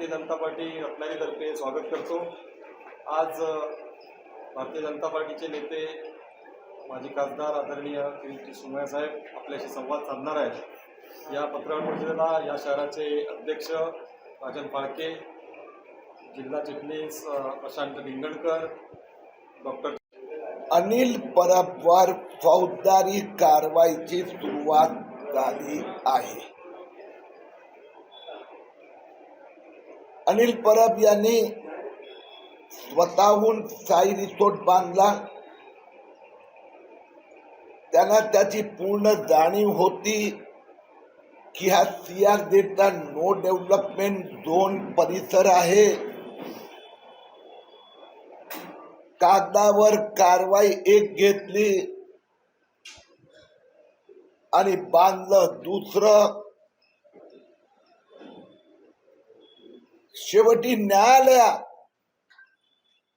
Bharatiya Janata party रत्नागिरीतर्फे स्वागत करतो. आज भारतीय जनता पार्टीचे नेते माजी खासदार आदरणीय श्री सोमय्या साहेब आपल्याशी संवाद साधणार आहेत. या पत्रकार परिषदेला या शहराचे अध्यक्ष राजन फाळके जिल्हा चिटणीस प्रशांत निंगणकर डॉक्टर अनिल परबवर फौजदारी कारवाईची सुरुवात झाली आहे. अनिल परब यांनी स्वतःहून साई रिसोर्ट बांधला. त्यांना त्याची पूर्ण जाणीव होती की हा सी आर डेटचा नो डेव्हलपमेंट झोन परिसर आहे. कागदावर कारवाई एक घेतली आणि बांधलं दुसरं. शेवटी न्यायालया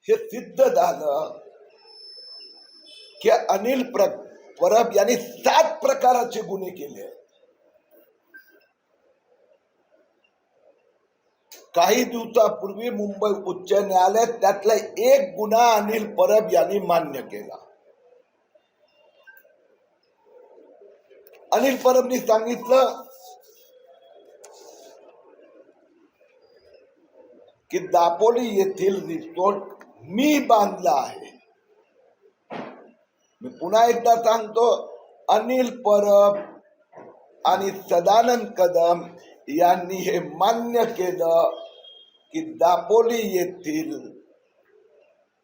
हे सिद्ध झालं की अनिल प्र परब यांनी सात प्रकाराचे गुन्हे केले. काही दिवसापूर्वी मुंबई उच्च न्यायालयात त्यातला एक गुन्हा अनिल परब यांनी मान्य केला. अनिल परबनी सांगितलं की दापोली येथील रिसोर्ट मी बांधला आहे. मी पुन्हा एकदा सांगतो अनिल परब आणि सदानंद कदम यांनी हे मान्य केलं की दापोली येथील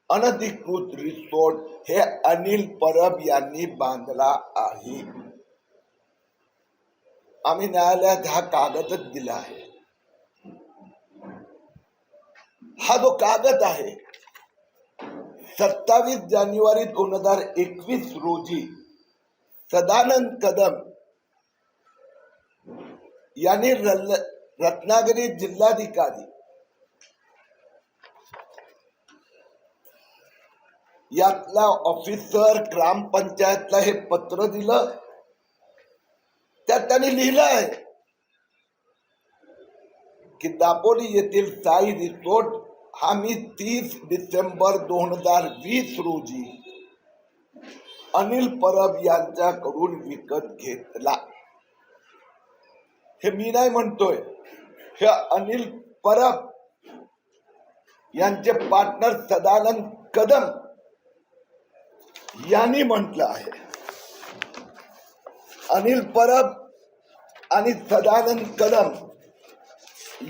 अनधिकृत रिसोर्ट हे अनिल परब यांनी बांधला आहे. आम्ही न्यायालयात हा कागदच दिला आहे. हा जो कागद आहे सत्तावीस जानेवारी दोन हजार एकवीस रोजी सदानंद कदम यांनी रत्नागिरी जिल्हाधिकारी यातला ऑफिसर ग्रामपंचायतला हे पत्र दिलं. त्यात त्यांनी लिहिलं आहे की दापोली येथील साई रिसोर्ट हा मी तीस डिसेंबर दोन हजार वीस रोजी अनिल परब यांच्याकडून विकत घेतला. हे मी नाही म्हणतोय. हे अनिल परब यांचे पार्टनर सदानंद कदम यांनी म्हटलं आहे. अनिल परब आणि सदानंद कदम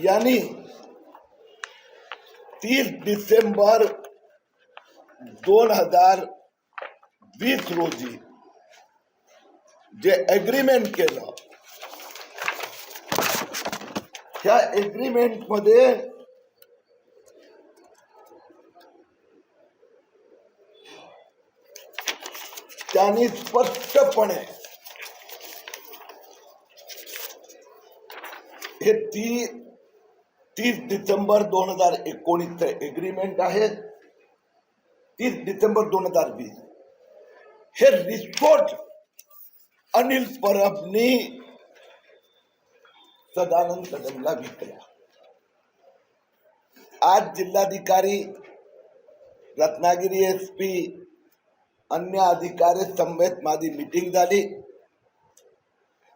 यांनी तीस हज़ार वीस रोजी जे एग्रीमेंट केलं। त्या एग्रीमेंट मध्ये त्यांनी स्पष्टपणे ती तीस डिसेंबर दोन हजार एकोणीसचं एग्रीमेंट आहे. तीस डिसेंबर दोन हजार वीस. हे रिस्फोट अनिल परबनी सदानंद कदमला विकला. आज जिल्हाधिकारी रत्नागिरी एस पी अन्य अधिकारी समवेत माझी मिटिंग झाली.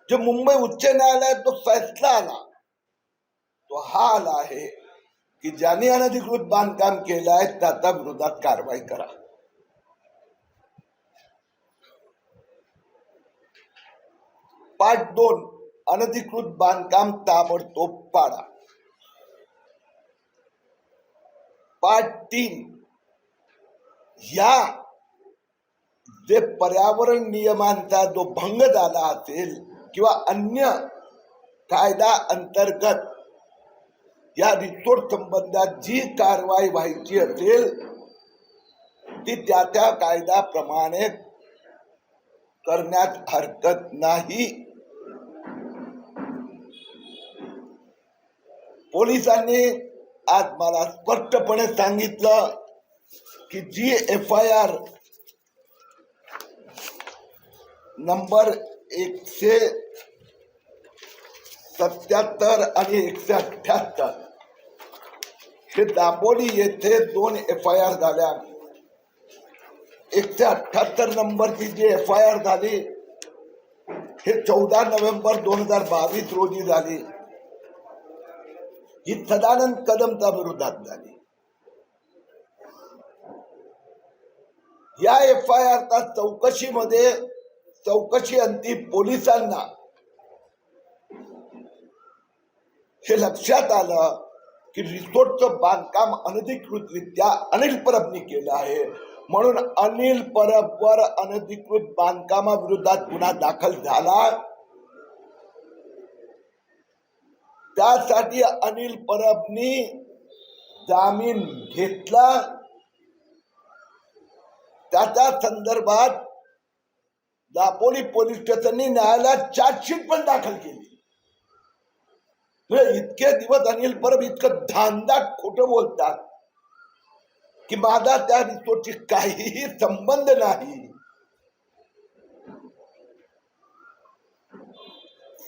जो मुंबई उच्च न्यायालयात तो फैसला आला तो हा आला आहे की ज्याने अनधिकृत बांधकाम केलं आहे त्याच्या विरोधात कारवाई करा. पार्ट दोन अनधिकृत बांधकाम ताबडतोब पाडा. पार्ट तीन या जे पर्यावरण नियमांचा जो भंग झाला असेल किंवा अन्य कायदा अंतर्गत या रिसोर्ट संबंधात जी कारवाई व्हायची असेल ती त्या त्या कायद्याप्रमाणे करण्यात हरकत नाही. पोलिसांनी आज मला स्पष्टपणे सांगितलं की G F I R number एकशे सत्याहत्तर आणि एकशे अठ्याहत्तर हे दापोली येथे दोन एफ आय आर झाल्या. एकशे अठ्याहत्तर नंबरची जी एफ आय आर झाली हे चौदा नोव्हेंबर दोन हजार बावीस रोजी झाली. ही सदानंद कदमच्या विरोधात झाली. या एफ आय आरच्या चौकशीमध्ये चौकशी अंती पोलिसांना हे लक्षात आलं की रिसोर्टचं बांधकाम अनधिकृतरित्या अनिल परबनी केलं आहे. म्हणून अनिल परबवर अनधिकृत बांधकामाविरोधात गुन्हा दाखल झाला. त्यासाठी अनिल परबनी जामीन घेतला. त्याच्या संदर्भात दापोली पोलीस स्टेशननी न्यायालयात चार्जशीट पण दाखल केली. म्हणजे इतके दिवस अनिल परब इतकं धांदाट खोटं बोलतात की माझा त्या रिसोर्टशी काहीही संबंध नाही.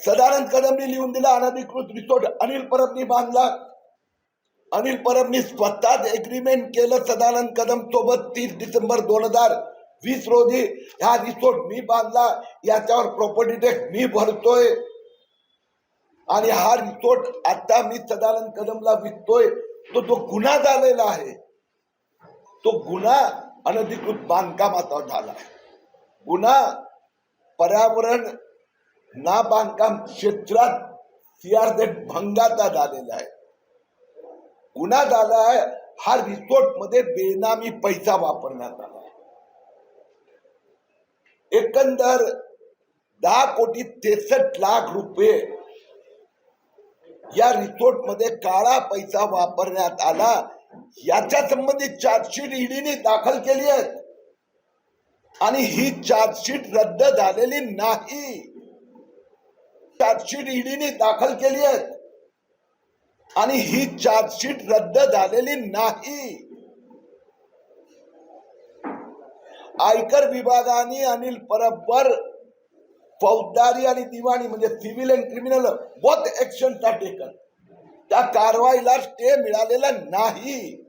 सदानंद कदमनी लिहून दिला अनधिकृत रिसोर्ट. अनिल परबनी बांधला. अनिल परबनी स्वतःच एग्रीमेंट केलं सदानंद कदम सोबत तीस डिसेंबर दोन हजार वीस रोजी. हा रिसोर्ट मी बांधला. याच्यावर प्रॉपर्टी टॅक्स मी भरतोय. आणि हा रिसोर्ट आता मी सदानंद कदमला विकतोय. तो तो गुन्हा झालेला आहे. तो गुन्हा अनधिकृत बांधकामाचा झाला गुन्हा पर्यावरण ना बांधकाम क्षेत्रात सीआरझेड भंगाचा झालेला आहे. गुन्हा झाला आहे. हा रिसोर्टमध्ये बेनामी पैसा वापरण्यात आला एकंदर दहा कोटी तेसष्ट लाख रुपये या रिसोर्टमध्ये काळा पैसा वापरण्यात आला. याच्या संबंधित चार्जशीट ईडीने दाखल केली आहे. आणि ही चार्जशीट रद्द झालेली नाही. चार्जशीट ईडीने दाखल केली आहे. आणि ही चार्जशीट रद्द झालेली नाही. आयकर विभागाने अनिल परबवर फौजदारी आणि दिवाणी म्हणजे civil and criminal both action taken त्या कारवाईला स्टे मिळालेला नाही.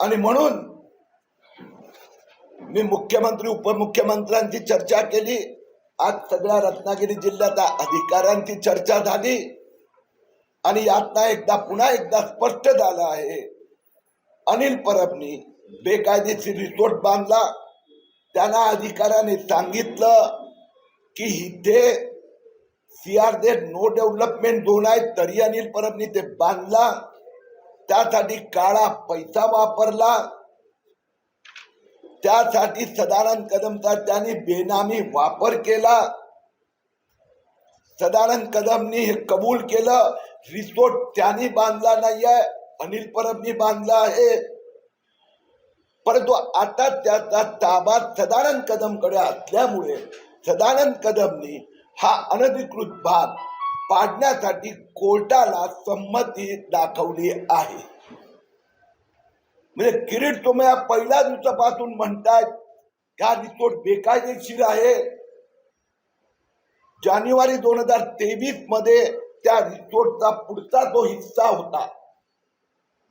आणि म्हणून मी मुख्यमंत्री उपमुख्यमंत्र्यांची चर्चा केली. आज सगळ्या रत्नागिरी जिल्ह्याच्या अधिकाऱ्यांची चर्चा झाली. आणि यातना एकदा पुन्हा एकदा स्पष्ट झालं आहे. अनिल परबनी बेकायदेशीर रिसोर्ट बांधला. त्यांना अधिकाऱ्याने सांगितलं की इथे सीआरझेड नो डेव्हलपमेंट झोन आहे तरी अनिल परबनी ते बांधला. त्यासाठी काळा पैसा वापरला. त्यासाठी सदानंद कदमचा त्यांनी बेनामी वापर केला. सदानंद कदमनी हे कबूल केलं. रिसोर्ट त्यांनी बांधला नाहीये. अनिल परबनी बांधला आहे. परंतु आता त्याचा ताबा सदानंद कदमकडे असल्यामुळे सदानंद कदमनी हा अनधिकृत भाग पाडण्यासाठी कोर्टाला संमती दाखवली आहे. म्हणजे किरीट तुम्ही पहिल्या दिवसापासून म्हणतायत हा रिसोर्ट बेकायदेशीर आहे. जानेवारी दोन हजार तेवीसमध्ये त्या रिसोर्टचा पुढचा जो हिस्सा होता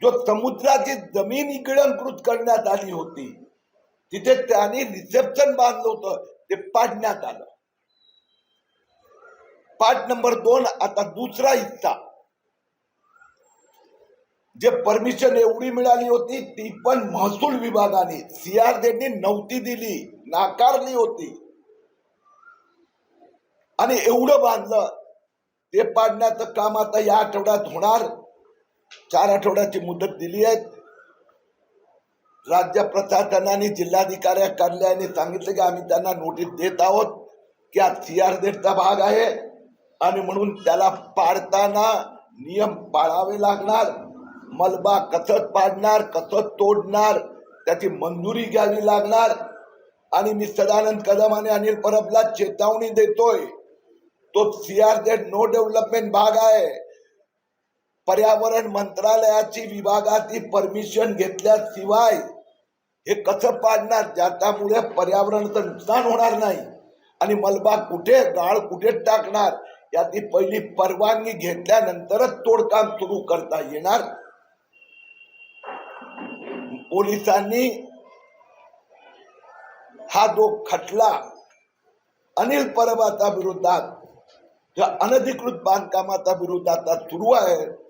जो समुद्राची जमीन इकडंकृत करण्यात आली होती तिथे त्यांनी रिसेप्शन बांधलं होतं ते पाडण्यात आलं. पाठ नंबर दोन आता दुसरा हिस्सा. जे परमिशन एवढी मिळाली होती ती पण महसूल विभागाने सीआरझेडनी नव्हती दिली नाकारली होती. आणि एवढं बांधलं ते पाडण्याचं काम आता या आठवड्यात होणार. चार आठवड्याची मुदत दिली आहे. राज्य प्रशासनाने जिल्हाधिकाऱ्या कार्यालयाने सांगितलं की आम्ही त्यांना नोटीस देत आहोत की हा सीआरझेडचा भाग आहे आणि म्हणून त्याला पाडताना नियम पाळावे लागणार मलबा कसत पाडणार कसत तोडणार त्याची मंजुरी घ्यावी लागणार. आणि मी सदानंद कदम आणि अनिल परबला चेतावणी देतोय तो सीआरझेड नो डेव्हलपमेंट भाग आहे. पर्यावरण मंत्रालयाची विभागाची परमिशन घेतल्याशिवाय हे कसं पाडणार? ज्याच्यामुळे पर्यावरणाचं नुकसान होणार नाही. आणि मलबा कुठे गाळ कुठे टाकणार? याची पहिली परवानगी घेतल्यानंतरच तोडकाम सुरू करता येणार. पोलिसांनी हा जो खटला अनिल परबाचा विरोधात ज्या अनधिकृत बांधकामाचा विरोधात सुरू आहे.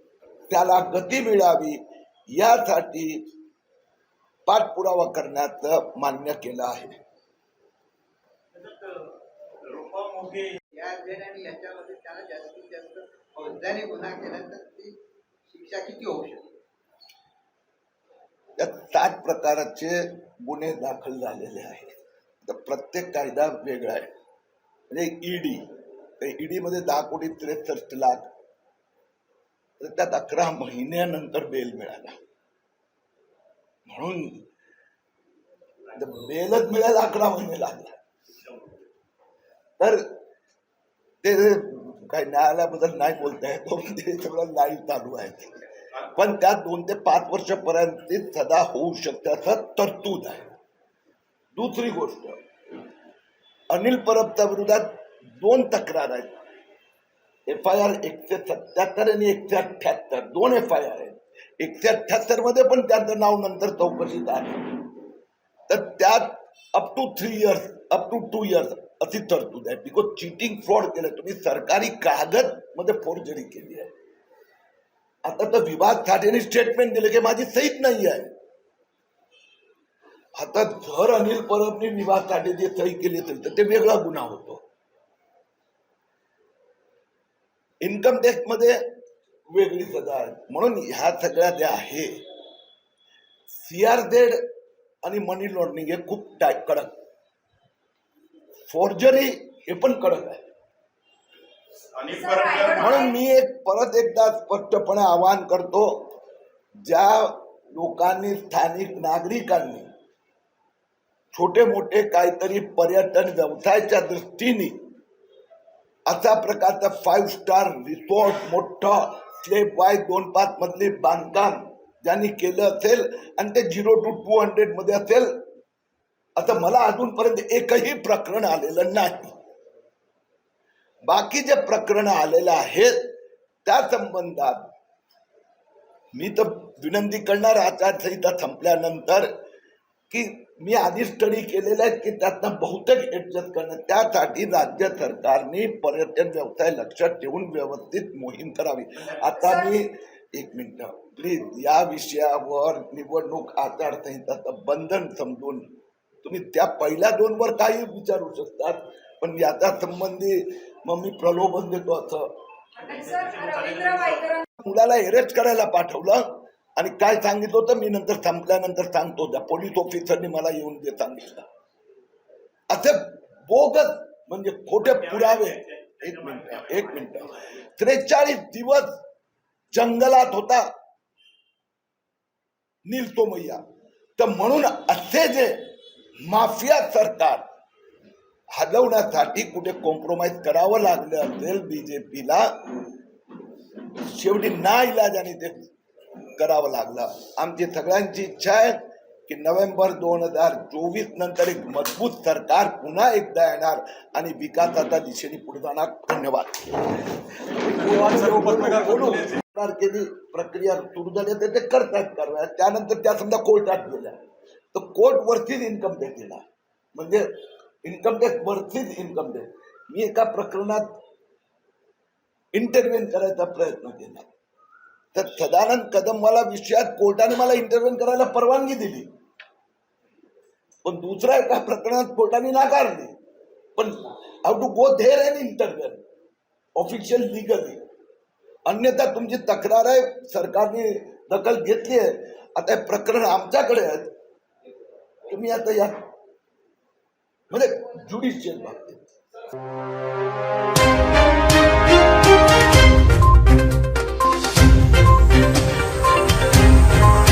त्याला गती मिळावी यासाठी पाठपुरावा करण्याचं मान्य केलं आहे. त्यात सात प्रकारचे गुन्हे दाखल झालेले आहेत. तर प्रत्येक कायदा वेगळा आहे. म्हणजे ईडी ईडी मध्ये दहा कोटी त्रेसष्ट लाख तर त्यात अकरा महिन्यानंतर बेल मिळाला. म्हणून बेलच मिळायला अकरा महिने लागला. तर ते काही न्यायालयाबद्दल नाही बोलता येत तो ते सगळं लाईव्ह चालू आहे. पण त्यात दोन ते पाच वर्षापर्यंत सदा होऊ शकते असं तरतूद आहे. दुसरी गोष्ट अनिल परबच्या विरोधात दोन तक्रार आहेत. एफ आय आर एकशे सत्याहत्तर आणि एकशे अठ्ठ्याहत्तर. दोन एफ आय आर आहेत. एकशे अठ्ठ्याहत्तरमध्ये पण त्यांचं नाव नंतर चौकशीत आहे. तर त्यात up to three years up to two years अशी तरतूद आहे. बिकॉज चिटिंग फ्रॉड केलं. तुम्ही सरकारी कागदमध्ये फोर्जरी केली आहे. आता तर विभाग साठेने स्टेटमेंट दिले की माझी सहीच नाही आहे. आता जर अनिल परबने विभाग साठे जे सही केली तरी तर ते वेगळा गुन्हा होतो. इन्कम टॅक्समध्ये वेगळी सजा आहे. म्हणून ह्या सगळ्या ज्या आहे सीआरझेड आणि मनी लॉन्ड्रिंग हे खूप टाईट कडक. फोर्जरी हे पण कडक आहे. म्हणून मी एक परत एकदा स्पष्टपणे आवाहन करतो ज्या लोकांनी स्थानिक नागरिकांनी छोटे मोठे काहीतरी पर्यटन व्यवसायाच्या दृष्टीने अशा प्रकारचा फाईव्ह स्टार रिसॉर्ट मोठा स्लेप वाय दोन पाच मधले बांधकाम ज्यांनी केलं असेल आणि ते झिरो टू टू हंड्रेडमध्ये असेल आता मला अजूनपर्यंत एकही प्रकरण आलेलं नाही. बाकी जे प्रकरण आलेलं आहेत त्या संबंधात मी तर विनंती करणार आचारसंहिता संपल्यानंतर की मी आधी स्टडी केलेला आहे की त्यातनं बहुतेक ऍडजस्ट करणं. त्यासाठी राज्य सरकारने पर्यटन व्यवसाय लक्षात ठेवून व्यवस्थित मोहीम करावी. आता मी एक मिनिट प्लीज या विषयावर निवडणूक आचारसंहिताचं बंधन समजून तुम्ही त्या पहिल्या दोन वर काही विचारू शकतात पण याच्या संबंधी मग मी प्रलोभन देतो असं. मुलाला अरेस्ट करायला पाठवलं. आणि काय सांगितलं होतं? मी नंतर संपल्यानंतर सांगतो. त्या पोलीस ऑफिसरनी मला येऊन ते सांगितलं. असे बोगस म्हणजे खोटे पुरावे. एक मिनिट एक मिनिट. त्रेचाळीस दिवस जंगलात होता. नील तोमय्या तर म्हणून असे जे माफिया सरकार हलवण्यासाठी कुठे कॉम्प्रोमाइज करावं लागलं असेल बीजेपीला शेवटी ना इलाजाने ते करावं लागलं. आमची सगळ्यांची इच्छा आहे की नोव्हेंबर दोन हजार चोवीस नंतर एक मजबूत सरकार पुन्हा एकदा येणार आणि विकासाच्या दिशेने पुढे जाणार. धन्यवाद. केली प्रक्रिया सुरू झाली तर ते करतात कारवाया त्यानंतर त्या समजा कोर्टात गेल्या. तर कोर्ट वरतीच इन्कम टॅक्स दिला. म्हणजे इन्कम टॅक्स वरतीच इन्कम टॅक्स मी एका प्रकरणात इंटरव्हेन करायचा प्रयत्न केला. तर सदानंद कदमवाला विषयात कोर्टाने मला इंटरव्हेन करायला परवानगी दिली. पण दुसऱ्या एका प्रकरणात कोर्टाने नाकारली. पण हाऊ टू गो धेर अँड इंटरव्हन ऑफिशियल लिगली अन्यथा तुमची तक्रार आहे सरकारने दखल घेतली आहे. आता हे प्रकरण आमच्याकडे आहेत. तुम्ही आता या. म्हणजे ज्युडिशियल बाबतीत.